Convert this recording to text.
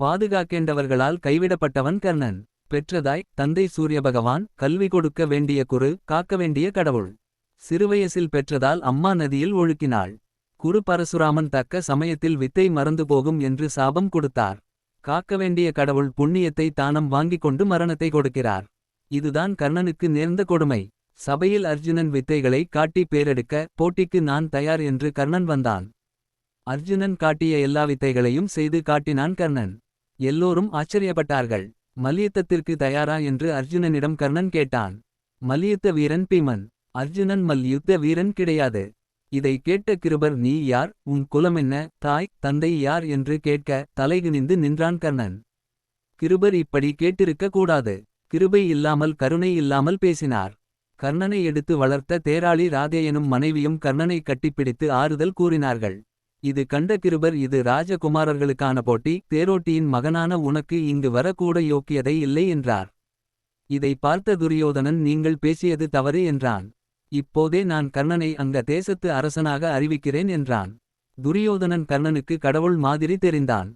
பாதுகாக்கேண்டவர்களால் கைவிடப்பட்டவன் கர்ணன். பெற்றதாய் தந்தை சூரியபகவான் கல்வி கொடுக்க வேண்டிய குரு காக்க வேண்டிய கடவுள். சிறுவயசில் பெற்றதால் அம்மா நதியில் ஒழுக்கினாள். குரு பரசுராமன் தக்க சமயத்தில் வித்தை மறந்து போகும் என்று சாபம் கொடுத்தார். காக்க வேண்டிய கடவுள் புண்ணியத்தை தானம் வாங்கிக் கொண்டு மரணத்தை கொடுக்கிறார். இதுதான் கர்ணனுக்கு நேர்ந்த கொடுமை. சபையில் அர்ஜுனன் வித்தைகளை காட்டி பேரெடுக்க போட்டிக்கு நான் தயார் என்று கர்ணன் வந்தான். அர்ஜுனன் காட்டிய எல்லா வித்தைகளையும் செய்து காட்டினான் கர்ணன். எல்லோரும் ஆச்சரியப்பட்டார்கள். மல்யுத்தத்திற்கு தயாரா என்று அர்ஜுனனிடம் கர்ணன் கேட்டான். மல்யுத்த வீரன் பீமன். அர்ஜுனன் மல்யுத்த வீரன் கிடையாது. இதை கேட்ட கிருபர் நீ யார் உன் குலமென்ன தாய் தந்தை யார் என்று கேட்க தலைகுனிந்து நின்றான் கர்ணன். கிருபர் இப்படி கேட்டிருக்க கூடாது. கிருபை இல்லாமல் கருணை இல்லாமல் பேசினார். கர்ணனை எடுத்து வளர்த்த தேராளி ராதேயனும் மனைவியும் கர்ணனை கட்டிப்பிடித்து ஆறுதல் கூறினார்கள். இது கண்ட கிருபர் இது ராஜகுமாரர்களுக்கான போட்டி தேரோட்டியின் மகனான உனக்கு இங்கு வரக்கூட யோக்கியதை இல்லை என்றார். இதை பார்த்த துரியோதனன் நீங்கள் பேசியது தவறு என்றான். இப்போதே நான் கர்ணனை அங்க தேசத்து அரசனாக அறிவிக்கிறேன் என்றான். துரியோதனன் கர்ணனுக்கு கடவுள் மாதிரி தெரிந்தான்.